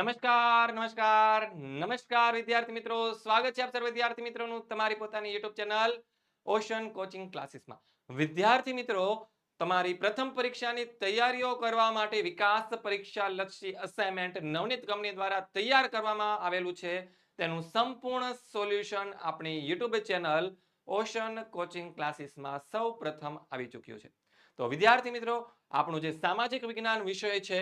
નમસ્કાર નમસ્કાર નમસ્કાર વિદ્યાર્થી મિત્રો. સ્વાગત છે આપ સર્વ વિદ્યાર્થી મિત્રોનું તમારી પોતાની યુટ્યુબ ચેનલ ઓશન કોચિંગ ક્લાસીસમાં. વિદ્યાર્થી મિત્રો, તમારી પ્રથમ પરીક્ષાની તૈયારીઓ કરવા માટે વિકાસ પરીક્ષા લક્ષી અસાઇનમેન્ટ નવનીત કંપની દ્વારા તૈયાર કરવામાં આવેલું છે. તેનું સંપૂર્ણ સોલ્યુશન આપણી યુટ્યુબ ચેનલ ઓશન કોચિંગ ક્લાસીસમાં સૌ પ્રથમ આવી ચૂક્યું છે. તો વિદ્યાર્થી મિત્રો, આપણું જે સામાજિક વિજ્ઞાન વિષય છે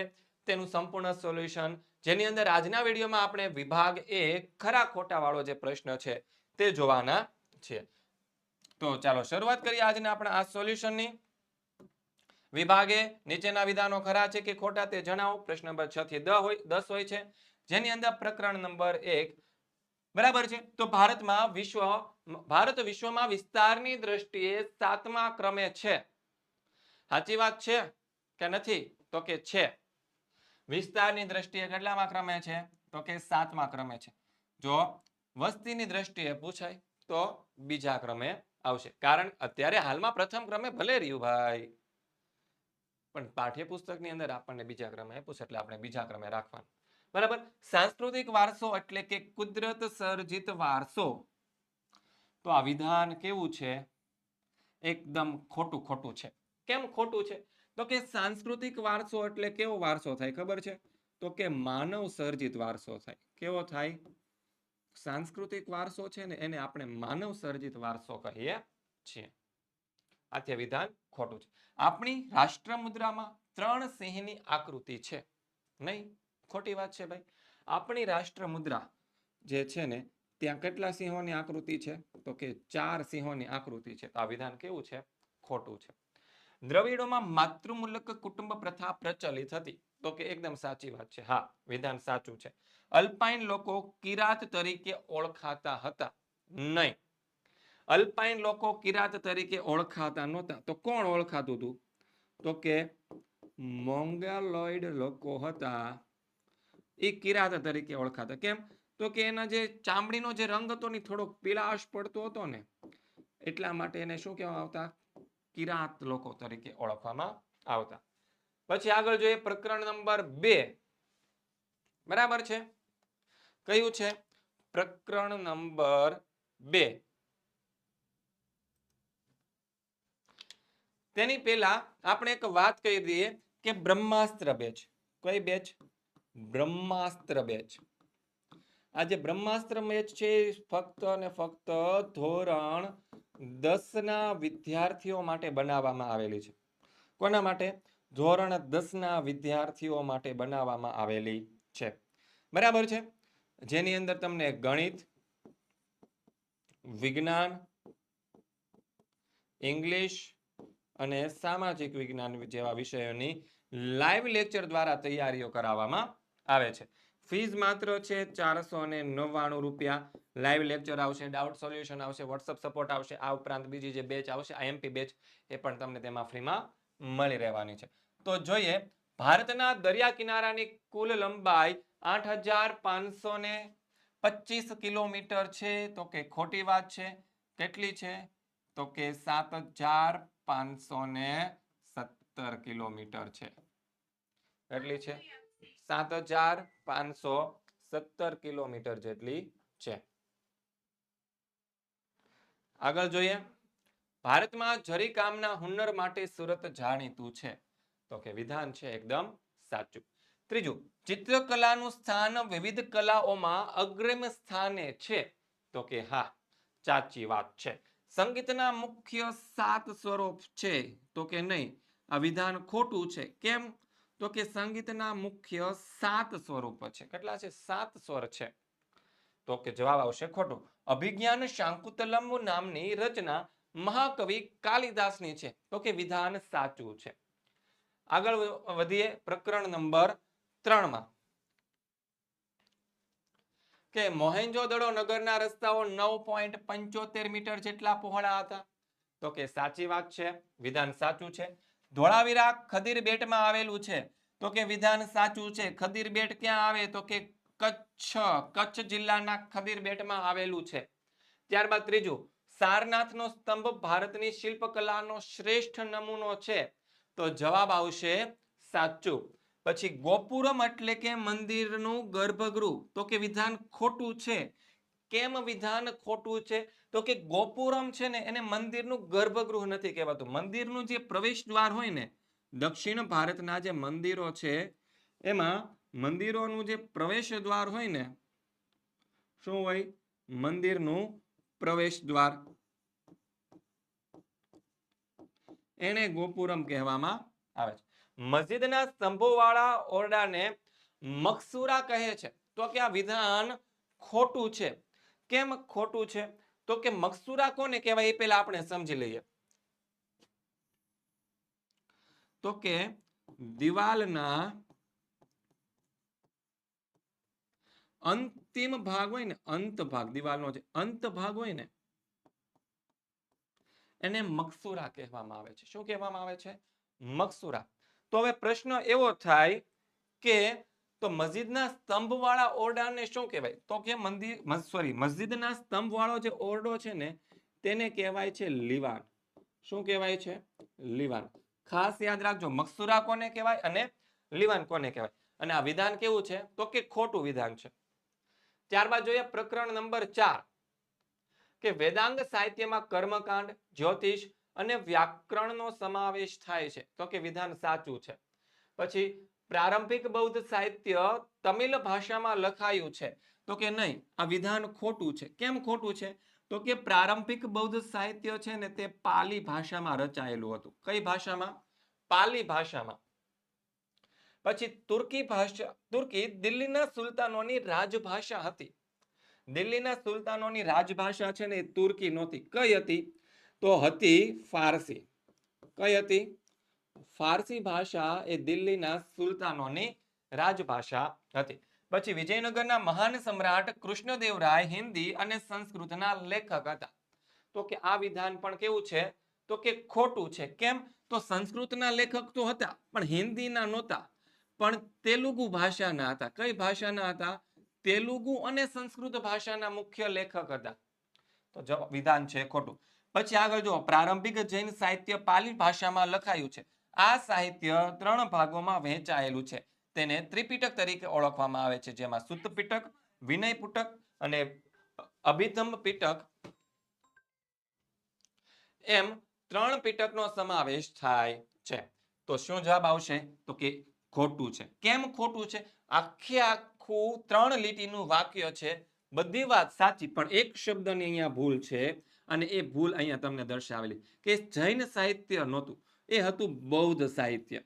તેનું સંપૂર્ણ સોલ્યુશન. જેની અંદર આજના વિડીયોમાં આપણે વિભાગ એ ખરા ખોટા વાળો જે પ્રશ્ન છે તે જોવાના છે. તો ચાલો શરૂઆત કરીએ આજના આપણા આ સોલ્યુશનની. વિભાગે નીચેના વિધાનો ખરા છે કે ખોટા તે જણાવો. પ્રશ્ન નંબર છ થી દ હોય, દસ હોય છે. જેની અંદર પ્રકરણ નંબર એક બરાબર છે. તો ભારતમાં વિશ્વ, ભારત વિશ્વમાં વિસ્તારની દ્રષ્ટિએ સાતમા ક્રમે છે. સાચી વાત છે કે નથી? તો કે છે. વિસ્તારની દ્રષ્ટિએ કેટલામાં ક્રમે છે? તો કે સાતમા ક્રમે છે. જો વસ્તીની દ્રષ્ટિએ પૂછાય, તો બીજા ક્રમે આવશે. કારણ અત્યારે હાલમાં પ્રથમ ક્રમે ભલે રહ્યું ભાઈ. પણ પાઠ્યપુસ્તકની અંદર આપણને બીજા ક્રમે પૂછે, એટલે આપણે બીજા ક્રમે રાખવાનું. બરાબર? સાંસ્કૃતિક વારસો એટલે કે કુદરત સર્જિત વારસો. તો આ વિધાન કેવું છે? એકદમ ખોટું ખોટું છે. કેમ ખોટું છે? તો કે સાંસ્કૃતિક વારસો એટલે કેવો વારસો થાય ખબર છે? તો કે માનવ સર્જિત વારસો થાય. કેવો થાય? સાંસ્કૃતિક વારસો છે ને એને આપણે માનવ સર્જિત વારસો કહીએ છીએ. આથી વિધાન ખોટું છે. આપણી રાષ્ટ્ર મુદ્રામાં ત્રણ સિંહની આકૃતિ છે. નહીં? ખોટી વાત છે ભાઈ. આપણી રાષ્ટ્ર મુદ્રા જે છે ને, ત્યાં કેટલા સિંહોની આકૃતિ છે? તો કે ચાર સિંહોની આકૃતિ છે. તો આ વિધાન કેવું છે? ખોટું છે. દ્રવિડોમાં માતૃમૂલક કુટુંબ પ્રથા પ્રચલિત હતી. તો કે એકદમ સાચી વાત છે. હા, વિધાન સાચું છે. અલ્પાઇન લોકો કિરાત તરીકે ઓળખાતા હતા નહીં. અલ્પાઇન લોકો કિરાત તરીકે ઓળખાતા નહોતા. તો કોણ ઓળખાતું હતું? તો કે મોંગાલોઇડ લોકો હતા. એ કિરાત તરીકે ઓળખાતા. કેમ? તો કે એના જે ચામડીનો જે રંગ હતો ને થોડોક પીળાશ પડતો હતો ને, એટલા માટે એને શું કહેવામાં આવતા? કિરાત લોકો તરીકે ઓળખવામાં આવતા. પછી આગળ જોઈએ પ્રકરણ નંબર બે. બરાબર છે? કયું છે? પ્રકરણ નંબર બે. તેની પહેલા આપણે એક વાત કહી દઈએ કે બ્રહ્માસ્ત્ર બેચ. કઈ બેચ? બ્રહ્માસ્ત્ર બેચ. આ જે બ્રહ્માસ્ત્ર બેચ છે ફક્ત અને ફક્ત ધોરણ દસના વિદ્યાર્થીઓ માટે બનાવવામાં આવેલી છે. કોના માટે? ધોરણ દસના વિદ્યાર્થીઓ માટે બનાવવામાં આવેલી છે. બરાબર છે? જેની અંદર તમને ગણિત, વિજ્ઞાન, ઇંગ્લિશ અને સામાજિક વિજ્ઞાન જેવા વિષયોની લાઈવ લેક્ચર દ્વારા તૈયારીઓ કરાવવામાં આવે છે. ફીઝ માત્ર છે ચારસો ને નવ્વાણું રૂપિયા. લાઈવ લેક્ચર આવશે ડાઉટ સોલ્યુશન આવશે વોટ્સઅપ સપોર્ટ આવશે, આ ઉપરાંત બીજી જે બેચ આવશે આઈએમપી બેચ એ પણ તમને તેમાં ફ્રીમાં મળી રહેવાની છે. તો જોઈએ, ભારતના દરિયા કિનારાની કુલ લંબાઈ આઠ હજાર પાંચસો ને પચીસ કિલોમીટર છે. તો કે ખોટી વાત છે. કેટલી છે? તો કે સાત હજાર પાંચસો ને સત્તર કિલોમીટર છે. કેટલી છે? સાત હજાર પાંચસો સત્તર કિલોમીટર જેટલી છે. આગળ જોઈએ. ભારતમાં જરી હુન્નર માટે સુરત જાણીતું છે. તો કે વિધાન છે એકદમ સાચું. ત્રીજું, ચિત્રકલાનું સ્થાન વિવિધ કલાઓમાં અગ્રિમ સ્થાને છે. તો કે હા, સાચી વાત છે. સંગીતના મુખ્ય સાત સ્વરૂપ છે. તો કે નહીં, આ વિધાન ખોટું છે. કેમ? તો કે સંગીતના મુખ્ય સાત સ્વરૂપ છે. કેટલા છે? સાત સ્વર છે. તો કે જવાબ આવશે ખોટો. અભિજ્ઞાન શાંકુતલમ નામની રચના મહાકવિ કાલિદાસની છે. તો કે વિધાન સાચું છે. આગળ વધીએ પ્રકરણ નંબર ત્રણમાં. કે મોહેન્જોદડો નગરના રસ્તાઓ નવ પોઈન્ટ પંચોતેર મીટર જેટલા પહોળા હતા. તો કે સાચી વાત છે. વિધાન સાચું છે. ધોળાવીરા ખદીર બેટમાં આવેલું છે. તો કે વિધાન સાચું છે. ખદીર બેટ ક્યાં આવે? તો કે કચ્છ કચ્છ જિલ્લાના ખદીર બેટમાં આવેલું છે. ત્યારબાદ ત્રીજું, સારનાથનો સ્તંભ ભારતની શિલ્પકલાનો શ્રેષ્ઠ નમૂનો છે. તો જવાબ આવશે સાચું. પછી ગોપુરમ એટલે કે મંદિરનું ગર્ભગૃહ. તો કે વિધાન ખોટું છે. કેમ વિધાન ખોટું છે? તો કે ગોપુરમ છે ને, એને મંદિરનું ગર્ભગૃહ નથી કહેવાતું. મંદિરનું જે પ્રવેશ દ્વાર હોય ને, દક્ષિણ ભારતના જે મંદિરો છે, એમાં મંદિરોનું જે પ્રવેશ દ્વાર હોય ને, શું હોય? મંદિરનું પ્રવેશ દ્વાર એને ગોપુરમ કહેવામાં આવે છે. મસ્જિદના સ્તંભોવાળા ઓરડાને મકસુરા કહે છે. તો કે આ વિધાન ખોટું છે. કેમ ખોટું છે? તો કે મકસુરા કોને કહેવાય એ પહેલા આપણે સમજી લઈએ. તો કે દિવાલના અંતિમ ભાગ હોય ને, અંત ભાગ, દિવાલનો જે અંત ભાગ હોય ને, એને મકસુરા કહેવામાં આવે છે. શું કહેવામાં આવે છે? મકસુરા. તો હવે પ્રશ્ન એવો થાય કે તો મસ્જિદના સ્તંભવાળા ઓરડાને શું કહેવાય? તો કે મંદિર સોરી મસ્જિદના સ્તંભવાળો જે ઓરડો છે ને, તેને કહેવાય છે લીવાન. શું કહેવાય છે? લીવાન. ખાસ યાદ રાખજો, મકસુરા કોને કહેવાય અને લીવાન કોને કહેવાય? અને આ વિધાન કેવું છે? તો કે ખોટું વિધાન છે. ત્યારબાદ જોઈએ પ્રકરણ નંબર ચાર, કે વેદાંગ સાહિત્યમાં કર્મકાંડ, જ્યોતિષ અને વ્યાકરણનો સમાવેશ થાય છે. તો કે વિધાન સાચું છે. પછી પ્રારંભિક બૌદ્ધ સાહિત્ય તમિલ ભાષામાં લખાયું છે. તો કે નહીં, આ વિધાન ખોટું છે. કેમ ખોટું છે? તો કે પ્રારંભિક બૌદ્ધ સાહિત્ય છે ને તે પાલી ભાષામાં રચાયેલું હતું. કઈ ભાષામાં? પાલી ભાષામાં. પછી તુર્કી ભાષા, તુર્કી દિલ્હીના સુલતાનોની રાજભાષા હતી. દિલ્હીના સુલતાનોની રાજભાષા છે ને એ તુર્કી નહોતી. કઈ હતી? તો હતી ફારસી. કઈ હતી? ફારસી ભાષા એ દિલ્હીના સુલતાનોની રાજભાષા હતી. પછી વિજયનગરના મહાન સમ્રાટ કૃષ્ણદેવરાય હિન્દી અને સંસ્કૃતના લેખક હતા. તો કે આ વિધાન પણ કેવું છે? તો કે ખોટું છે. કેમ? તો સંસ્કૃતના લેખક તો હતા, પણ હિન્દીના નહોતા. પણ તેલુગુ ભાષાના હતા. કઈ ભાષાના હતા? તેલુગુ અને સંસ્કૃત ભાષાના મુખ્ય લેખક હતા. તો જવાબ, વિધાન છે ખોટું. પછી આગળ જો પ્રારંભિક જૈન સાહિત્ય પાલી ભાષામાં લખાયું છે. આ સાહિત્ય ત્રણ ભાગોમાં વહેંચાયેલું છે. તેને ત્રિપિટક તરીકે ઓળખવામાં આવે છે, જેમાં સુત્ત વિનયપુટક વિનય પુટક અને અભિધમ પિટક એમ ત્રણ પિટકનો સમાવેશ થાય છે. તો શું જવાબ આવશે? તો કે ખોટું છે. કેમ ખોટું છે? આખે આખું ત્રણ લીટીનું વાક્ય છે. બધી વાત સાચી, પણ એક શબ્દની અહીંયા ભૂલ છે અને એ ભૂલ અહીંયા તમને દર્શાવેલી કે જૈન સાહિત્ય નહોતું. એ હતું બૌદ્ધ સાહિત્ય.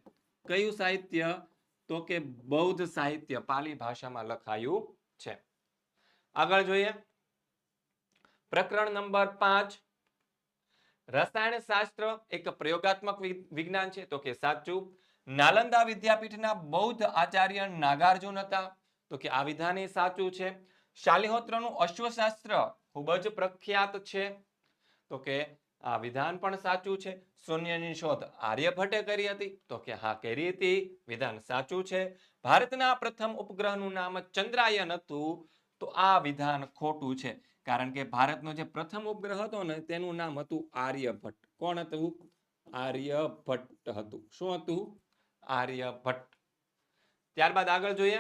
કયું સાહિત્ય? તો કે બૌદ્ધ સાહિત્ય પાલી ભાષામાં લખાયું છે. આગળ જોઈએ. પ્રકરણ નંબર પાંચ. રસાયણ શાસ્ત્ર એક પ્રયોગાત્મક વિજ્ઞાન છે. તો કે સાચું. નાલંદા વિદ્યાપીઠના બૌદ્ધ આચાર્ય નાગાર્જુન હતા. તો કે આ વિધાન સાચું છે. શાલિહોત્રનું અશ્વશાસ્ત્ર ખૂબ જ પ્રખ્યાત છે. તો કે આ વિધાન પણ સાચું છે. શૂન્યની શોધ આર્યભટ્ટે કરી હતી. તો કે હા, કરી હતી. વિધાન સાચું છે. ભારતના પ્રથમ ઉપગ્રહનું નામ ચંદ્રાયન હતું. તો આ વિધાન ખોટું છે. કારણ કે ભારતનો જે પ્રથમ ઉપગ્રહ હતો ને, તેનું નામ હતું આર્યભટ્ટ. કોણ હતું? આર્યભટ્ટ હતું. શું હતું? આર્યભટ્ટ. ત્યારબાદ આગળ જોઈએ.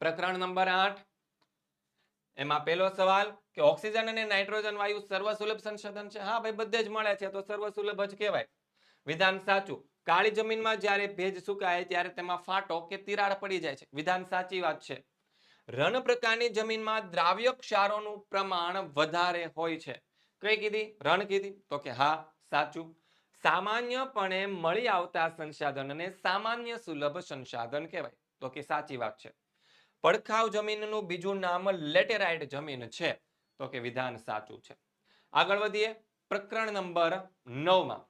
પ્રકરણ નંબર આઠ. એમાં પહેલો સવાલ કે ઓક્સિજન અને નાઇટ્રોજન વાયુ સર્વસુલભ સંશોધન છે? હા ભાઈ, બધે જ મળે છે, તો સર્વસુલભ જ કહેવાય. વિધાન સાચું. કાળી જમીનમાં જ્યારે ભેજ સુકાય ત્યારે તેમાં ફાટો કે તિરાડ પડી જાય છે. વિધાન સાચી વાત છે. રણ પ્રકારની જમીનમાં દ્રાવ્ય ક્ષારોનું પ્રમાણ વધારે હોય છે. કઈ કીધી? રણ કીધી? તો કે હા, સાચું. સામાન્યપણે મળી આવતા સંસાધનને સામાન્ય સુલભ સંસાધન કહેવાય. તો કે સાચી વાત છે. પડખાવ જમીનનું બીજું નામ લેટેરાઇટ જમીન છે. તો કે વિધાન સાચું છે. આગળ વધીએ, પ્રકરણ નંબર નવમાં.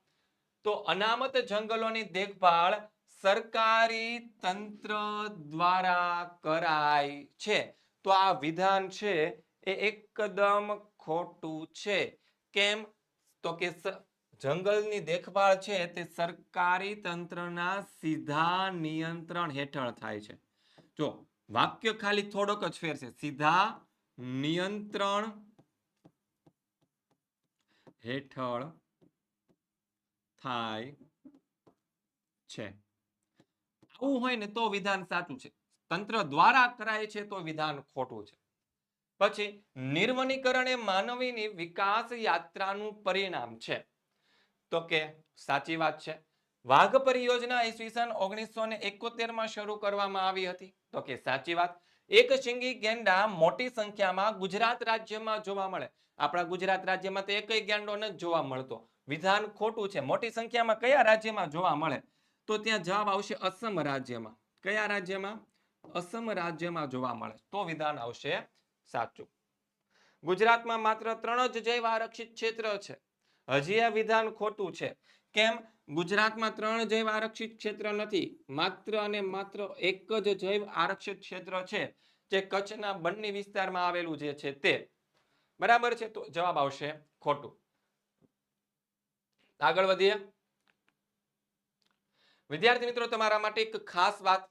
તો અનામત જંગલોની દેખભાળ સરકારી તંત્ર દ્વારા કરાય છે. તો આ વિધાન છે એ એકદમ ખોટું છે. કેમ? તો કે જંગલની દેખભાળ છે તે સરકારી તંત્રના સીધા નિયંત્રણ હેઠળ થાય છે. જો, વાક્ય ખાલી થોડોક જ ફેર છે સીધા નિયંત્રણ હેઠળ થાય છે. આવું હોય ને તો વિધાન સાચું છે. તંત્ર દ્વારા કરાય છે તો વિધાન ખોટું છે. પછી નિર્વનીકરણ એ માનવીની વિકાસ યાત્રાનું પરિણામ છે. તો કે સાચી વાત છે. વાઘ પરિયોજના ઈસવીસન ઓગણીસો ને એકોતેરમાં શરૂ કરવામાં આવી હતી. તો કે સાચી વાત. એક શિંગી ગેંડા મોટી સંખ્યામાં ગુજરાત રાજ્યમાં જોવા મળે. આપણા ગુજરાત રાજ્યમાં તો એકય ગેંડો નથી જોવા મળતો. વિધાન ખોટું છે. મોટી સંખ્યામાં કયા રાજ્યમાં જોવા મળે? તો ત્યાં જવાબ આવશે અસમ રાજ્યમાં. કયા રાજ્યમાં? અસમ રાજ્યમાં જોવા મળે. તો વિધાન આવશે સાચું. ગુજરાતમાં માત્ર ત્રણ જ જૈવ આરક્ષિત ક્ષેત્ર છે. હજી આ વિધાન ખોટું છે. કેમ? ગુજરાતમાં ત્રણ જૈવ આરક્ષિત ક્ષેત્ર નથી, માત્ર અને માત્ર એક જ જૈવ આરક્ષિત ક્ષેત્ર છે, જે કચ્છના બંને વિસ્તારમાં આવેલું જે છે તે. બરાબર છે? તો જવાબ આવશે ખોટું. આગળ વધીએ. વિદ્યાર્થી મિત્રો, તમારા માટે એક ખાસ વાત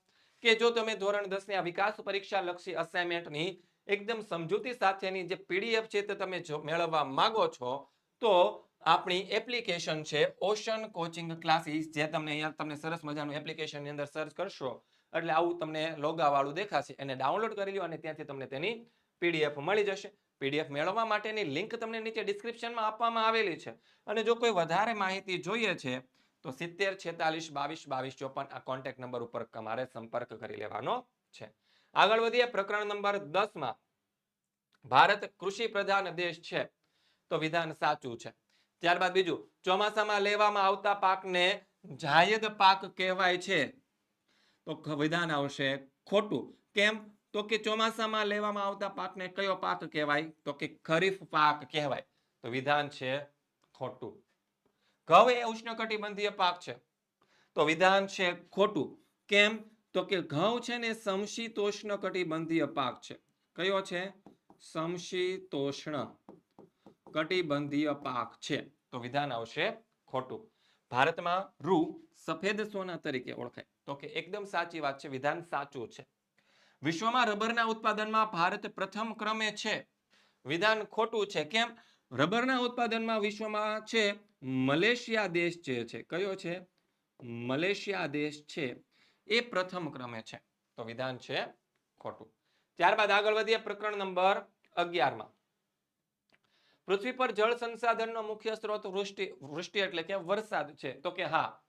કે જો તમે ધોરણ દસની આ વિકાસ પરીક્ષા લક્ષી અસાઇનમેન્ટની એકદમ સમજૂતી સાથેની જે પીડીએફ છે તે તમે મેળવવા માંગો છો, તો આપણી એપ્લિકેશન છે ઓશન કોચિંગ ક્લાસીસ જે તમને અહીંયા તમને સરસ મજાનું એપ્લિકેશનની અંદર સર્ચ કરશો. એટલે આવું તમને લોગાવાળું દેખાશે. એને ડાઉનલોડ કરી લો અને ત્યાંથી તમને તેની પીડીએફ મળી જશે. પીડીએફ મેળવવા માટેની લિંક તમને નીચે ડિસ્ક્રિપ્શનમાં આપવામાં આવેલી છે. અને જો કોઈ વધારે માહિતી જોઈએ છે, તો સિત્તેર, છેતાલીસ, બાવીસ બાવીસ, ચોપન આ કોન્ટેક્ટ નંબર ઉપર તમારે સંપર્ક કરી લેવાનો છે. આગળ વધીએ પ્રકરણ નંબર દસમાં. ભારત કૃષિ પ્રધાન દેશ છે. તો વિધાન સાચું છે. ત્યારબાદ બીજું, ચોમાસામાં લેવામાં આવતા પાકને જાયદ પાક કહેવાય છે. તો વિધાન આવશે ખોટું. કેમ? તો કે ચોમાસામાં લેવામાં આવતા પાકને કયો પાક કહેવાય? તો કે ખરીફ પાક કહેવાય. તો વિધાન છે ખોટું. ઘઉં એ ઉષ્ણકટિબંધીય પાક છે. તો વિધાન છે ખોટું. કેમ? તો કે ઘઉં છે ને સમશીતોષ્ણ કટિબંધીય પાક છે. કયો છે? સમશીતોષ્ણ. કટિબંધીય પાક છે. તો વિધાન આવશે ખોટું. ભારતમાં રૂ સફેદ સોના તરીકે ઓળખાય. તો કે એકદમ સાચી વાત છે, વિધાન સાચું છે. વિશ્વમાં રબરના ઉત્પાદનમાં ભારત પ્રથમ ક્રમે છે. વિધાન ખોટું છે, કેમ? રબરના ઉત્પાદનમાં વિશ્વમાં છે, મલેશિયા દેશ જે છે, કયો છે? મલેશિયા દેશ છે. એ પ્રથમ ક્રમે છે. તો વિધાન છે ખોટું. ત્યારબાદ આગળ વધીએ પ્રકરણ નંબર અગિયારમાં. પૃથ્વી પર જળ સંસાધનનો મુખ્ય સ્ત્રોત વૃષ્ટિ વૃષ્ટિ એટલે કે વરસાદ છે. તો કે હા,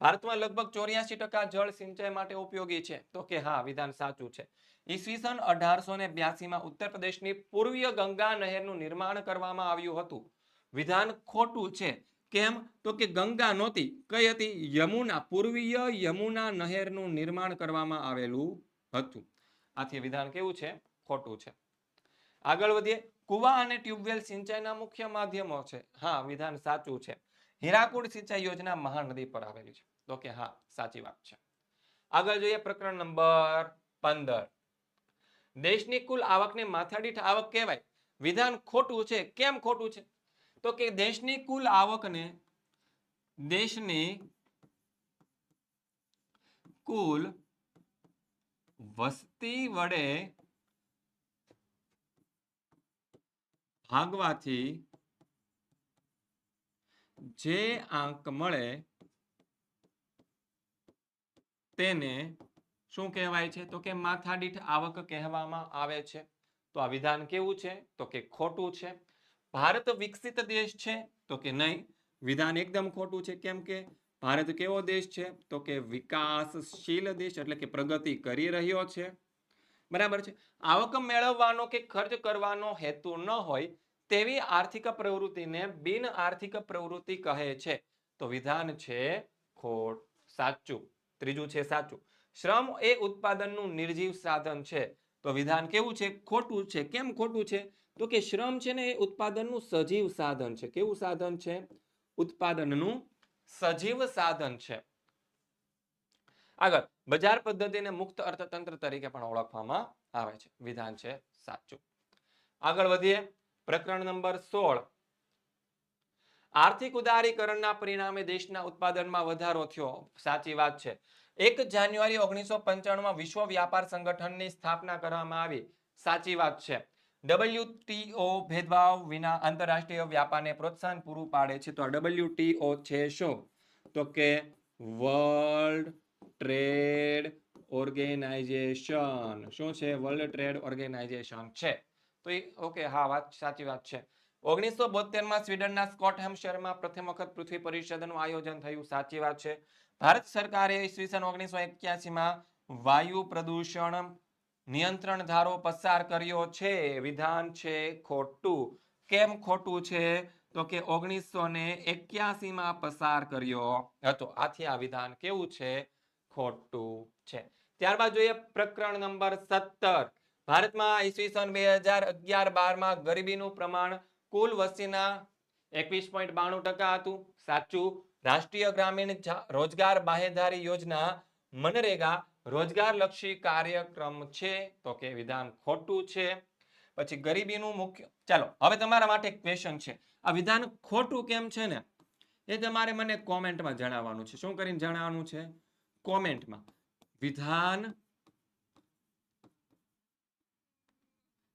ભારતમાં લગભગ ચોર્યાસી ટકા જળ સિંચાઈ માટે ઉપયોગી છે. તો કે હા, વિધાન સાચું છે. ઈસવીસન અઢારસો ને બ્યાસીમાં ઉત્તર પ્રદેશની પૂર્વીય ગંગા નહેરનું નિર્માણ કરવામાં આવ્યું હતું. વિધાન ખોટું છે. કેમ? તો કે ગંગા નહોતી, કઈ હતી? યમુના, પૂર્વીય યમુના નહેરનું નિર્માણ કરવામાં આવેલું હતું. આથી વિધાન કેવું છે? ખોટું છે. આગળ વધીએ. કુવા અને ટ્યુબવેલ સિંચાઈના મુખ્ય માધ્યમો છે. હા, વિધાન સાચું છે. હીરાકુડ સિંચાઈ યોજના મહાનદી પર આવેલી છે. તો કે હા, સાચી વાત છે. આગળ જોઈએ પ્રકરણ નંબર પંદર. દેશની કુલ આવકને માથાદીઠ આવક કહેવાય. વિધાન ખોટું છે. કેમ ખોટું છે? તો કે દેશની કુલ આવકને, દેશની કુલ વસ્તી વડે ભાગવાથી જે આંક મળે તેને શું કહેવાય છે? તો કે માથાદીઠ આવક કહેવામાં આવે છે. તો આ વિધાન કેવું છે? તો કે ખોટું છે. ભારત વિકસિત દેશ છે? તો કે નહીં? વિધાન એકદમ ખોટું છે. કેમ કે ભારત કેવો દેશ છે? તો કે વિકાસશીલ દેશ એટલે કે પ્રગતિ કરી રહ્યો છે. બરાબર છે? આવક મેળવવાનો કે ખર્ચ કરવાનો હેતુ ન હોય તેવી આર્થિક પ્રવૃત્તિને બિન આર્થિક પ્રવૃત્તિ કહે છે. તો વિધાન છે ખોટ સાચું. ત્રીજું છે સાચું. શ્રમ એ ઉત્પાદનનું નિર્જીવ સાધન છે. તો વિધાન કેવું છે? ખોટું છે. કેમ ખોટું છે? તો કે શ્રમ છે ને એ ઉત્પાદનનું સજીવ સાધન છે. કેવું સાધન છે? ઉત્પાદનનું સજીવ સાધન છે. આગળ, બજાર પદ્ધતિને મુક્ત અર્થતંત્ર તરીકે પણ ઓળખવામાં આવે છે. વિધાન છે સાચું. આગળ વધીએ, પ્રકરણ નંબર સોળ. આર્થિક ઉદારીકરણના પરિણામે દેશના ઉત્પાદનમાં વધારો થયો. સાચી વાત છે. એક જાન્યુઆરી ઓગણીસો પંચાણુંમાં વિશ્વ વ્યાપાર સંગઠનની સ્થાપના કરવામાં આવી. સાચી વાત છે. ડબલ્યુટીઓ ભેદભાવ વિના આંતરરાષ્ટ્રીય વ્યાપારને પ્રોત્સાહન પૂરું પાડે છે. તો ડબલ્યુટીઓ છે શું? તો કે વર્લ્ડ ટ્રેડ ઓર્ગેનાઇઝેશન. શું છે? વર્લ્ડ ટ્રેડ ઓર્ગેનાઇઝેશન છે. તો એ, ઓકે, હા, વાત, સાચી વાત છે. ઓગણીસો બોતેરમાં સ્વીડનના સ્કોટહેમ શહેરમાં પ્રથમ વખત પૃથ્વી પરિષદનું આયોજન થયું. સાચી વાત છે. ભારત સરકારે ઈસવીસન ઓગણીસો એક્યાસીમાં વાયુ પ્રદૂષણ નિયંત્રણ ધારો પસાર કર્યો છે. વિધાન છે ખોટું. કેમ ખોટું છે? તો કે ઓગણીસો ને એક્યાસી માં પસાર કર્યો હતો. આથી આ વિધાન કેવું છે? ખોટું છે. ત્યારબાદ જોઈએ પ્રકરણ નંબર સત્તર. ભારતમાં ઈસવીસન બે હજાર અગિયાર બારમાં ગરીબીનું પ્રમાણ કુલ વસ્તીના એકવીસ પોઈન્ટ બાણું ટકા હતું. સાચું, રાષ્ટ્રીય ગ્રામીણ રોજગાર બાહેધારી યોજના મનરેગા રોજગારલક્ષી કાર્યક્રમ છે તો કે વિધાન ખોટું છે. પછી ગરીબીનું મુખ્ય, ચાલો, હવે તમારા માટે ક્વેશ્ચન છે. આ વિધાન ખોટું કેમ છે ને? એ તમારે મને કોમેન્ટમાં જણાવવાનું છે. શું કરીને જણાવવાનું છે? કોમેન્ટમાં. વિધાન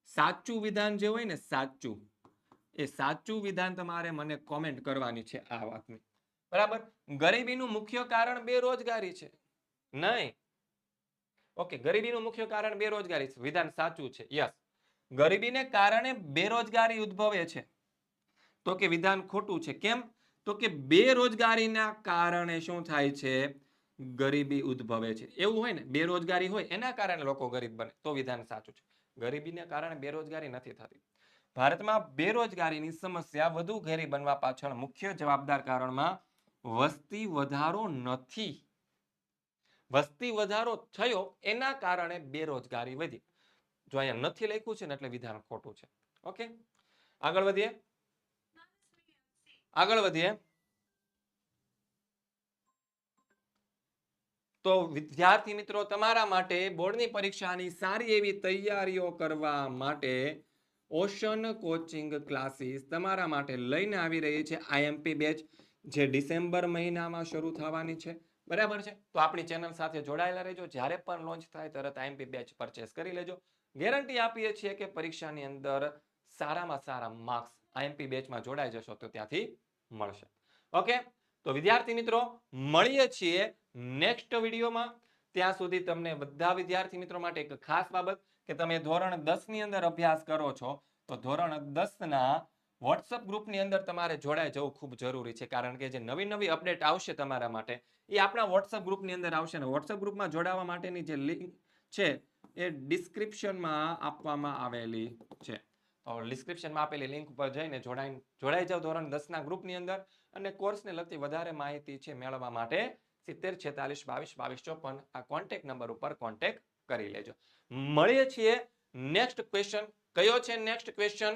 સાચું વિધાન જે હોય ને સાચું, એ સાચું વિધાન તમારે મને કોમેન્ટ કરવાની છે આ વાતની. બરાબર? ગરીબીનું મુખ્ય કારણ બેરોજગારી છે. નહીં. ઓકે, ગરીબીનું મુખ્ય કારણ બેરોજગારી છે. વિધાન સાચું છે. યસ. ગરીબીને કારણે બેરોજગારી ઉદ્ભવે છે. તો કે વિધાન ખોટું છે. કેમ? તો કે બેરોજગારીના કારણે શું થાય છે? ગરીબી ઉદ્ભવે છે. એવું હોય ને, બેરોજગારી હોય, એના કારણે લોકો ગરીબ બને. તો વિધાન સાચું છે. ગરીબીને કારણે બેરોજગારી નથી થતી. ભારતમાં બેરોજગારીની સમસ્યા વધુ ઘેરી બનવા પાછળ મુખ્ય જવાબદાર કારણમાં વસ્તી વધારો નથી. વસ્તી વધારો થયો, એના કારણે બેરોજગારી વધી. જો અહીંયા નથી લખ્યું છે ને, એટલે વિધાન ખોટું છે. ઓકે? આગળ વધીએ? આગળ વધીએ? તો વિદ્યાર્થી મિત્રો, તમારા માટે બોર્ડની પરીક્ષાની સારી એવી તૈયારીઓ કરવા માટે ઓશન કોચિંગ ક્લાસીસ તમારા માટે લઈને આવી રહી છે આઈએમપી બેચ, જે ડિસેમ્બર મહિનામાં શરૂ થવાની છે. બરાબર છે? તો આપણી ચેનલ સાથે જોડાયેલા રહેજો. જ્યારે પણ લોન્ચ થાય તરત આઈએમપી બેચ પરચેસ કરી લેજો. ગેરંટી આપીએ છીએ કે પરીક્ષાની અંદર સારામાં સારા માર્ક્સ આઈએમપી બેચમાં જોડાઈ જશો તો ત્યાંથી મળશે. ઓકે? તો વિદ્યાર્થી મિત્રો, મળીએ છીએ નેક્સ્ટ વિડીયોમાં ત્યાં સુધી તમને બધા વિદ્યાર્થી મિત્રો માટે એક ખાસ બાબત કે તમે ધોરણ દસની અંદર અભ્યાસ કરો છો, તો ધોરણ દસ ના વોટ્સઅપ ગ્રુપની અંદર તમારે જોડાઈ જવું ખૂબ જરૂરી છે. કારણ કે જે નવી નવી અપડેટ આવશે તમારા માટે, એ આપણા વોટ્સઅપ ગ્રુપની અંદર આવશે ને વોટ્સઅપ ગ્રુપમાં જોડાવા માટેની જે લિંક છે, એ ડિસ્ક્રિપ્શનમાં આપવામાં આવેલી છે. તો ડિસ્ક્રિપ્શનમાં આપેલી લિંક ઉપર જઈને જોડાઈ જોડાઈ જાવ ધોરણ દસના ગ્રુપની અંદર અને કોર્સને લગતી વધારે માહિતી છે મેળવવા માટે સિત્તેર, છેતાલીસ, બાવીસ બાવીસ, ચોપન આ કોન્ટેક્ટ નંબર ઉપર કોન્ટેક્ટ કરી લેજો. મળીએ છીએ નેક્સ્ટ ક્વેશ્ચન કયો છે નેક્સ્ટ ક્વેશ્ચન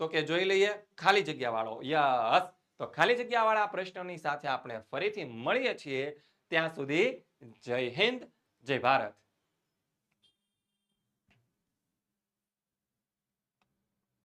તો કે જોઈ લઈએ, ખાલી જગ્યા વાળો યસ. તો ખાલી જગ્યા વાળા પ્રશ્નોની સાથે આપણે ફરીથી મળીએ છીએ ત્યાં સુધી જય હિન્દ, જય ભારત.